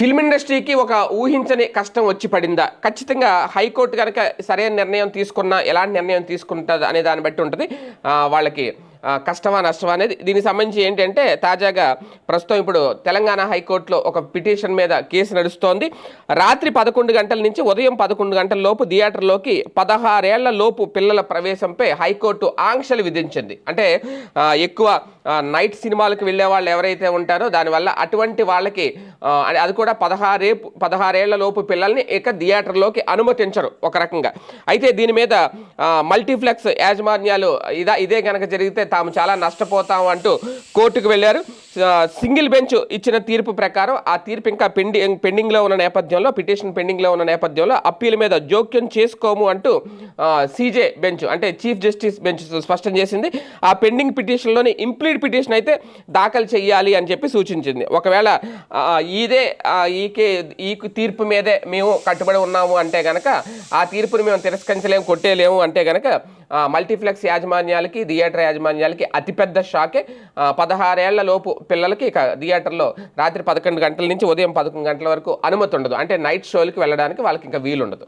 Film ఇండస్ట్రీకి ఒక ఊహించని కష్టం వచ్చి పడిందా? ఖచ్చితంగా హైకోర్టు కనుక సరైన నిర్ణయం తీసుకున్నా ఎలాంటి నిర్ణయం తీసుకుంటుంది అనే దాన్ని బట్టి ఉంటుంది. వాళ్ళకి కష్టమా నష్టమా అనేది దీనికి సంబంధించి ఏంటంటే తాజాగా ప్రస్తుతం ఇప్పుడు తెలంగాణ హైకోర్టులో ఒక పిటిషన్ మీద కేసు నడుస్తోంది. రాత్రి పదకొండు గంటల నుంచి ఉదయం పదకొండు గంటల లోపు థియేటర్లోకి పదహారేళ్ళ లోపు పిల్లల ప్రవేశంపై హైకోర్టు ఆంక్షలు విధించింది. అంటే ఎక్కువ నైట్ సినిమాలకు వెళ్ళే వాళ్ళు ఎవరైతే ఉంటారో దానివల్ల అటువంటి వాళ్ళకి అది- కూడా పదహారే పదహారేళ్ళ లోపు పిల్లల్ని ఇక థియేటర్లోకి అనుమతించరు ఒక రకంగా. అయితే దీని మీద మల్టీప్లెక్స్ యాజమాన్యాలు ఇదా ఇదే కనుక జరిగితే తాము చాలా నష్టపోతాం అంటూ కోర్టుకు వెళ్ళారు. సింగిల్ బెంచ్ ఇచ్చిన తీర్పు ప్రకారం ఆ తీర్పు ఇంకా పెండింగ్ పెండింగ్లో ఉన్న నేపథ్యంలో పిటిషన్ పెండింగ్లో ఉన్న నేపథ్యంలో అప్పీల్ మీద జోక్యం చేసుకోము అంటూ సీజే బెంచ్ అంటే చీఫ్ జస్టిస్ బెంచ్ స్పష్టం చేసింది. ఆ పెండింగ్ పిటిషన్లోని ఇంప్లీడ్ పిటిషన్ అయితే దాఖలు చేయాలి అని చెప్పి సూచించింది. ఒకవేళ ఇదే ఈకే ఈ తీర్పు మీదే మేము కట్టుబడి ఉన్నాము అంటే గనక ఆ తీర్పుని మేము తిరస్కరించలేము కొట్టేలేము అంటే గనక మల్టీప్లెక్స్ యాజమాన్యాలకి థియేటర్ యాజమాన్యాలకి అతిపెద్ద షాకే. ఆ, పదహారేళ్ళ లోపు పిల్లలకి ఇక థియేటర్లో రాత్రి పదకొండు గంటల నుంచి ఉదయం పదకొండు గంటల వరకు అనుమతి ఉండదు. అంటే నైట్ షోలకి వెళ్ళడానికి వాళ్ళకి ఇంకా వీలు ఉండదు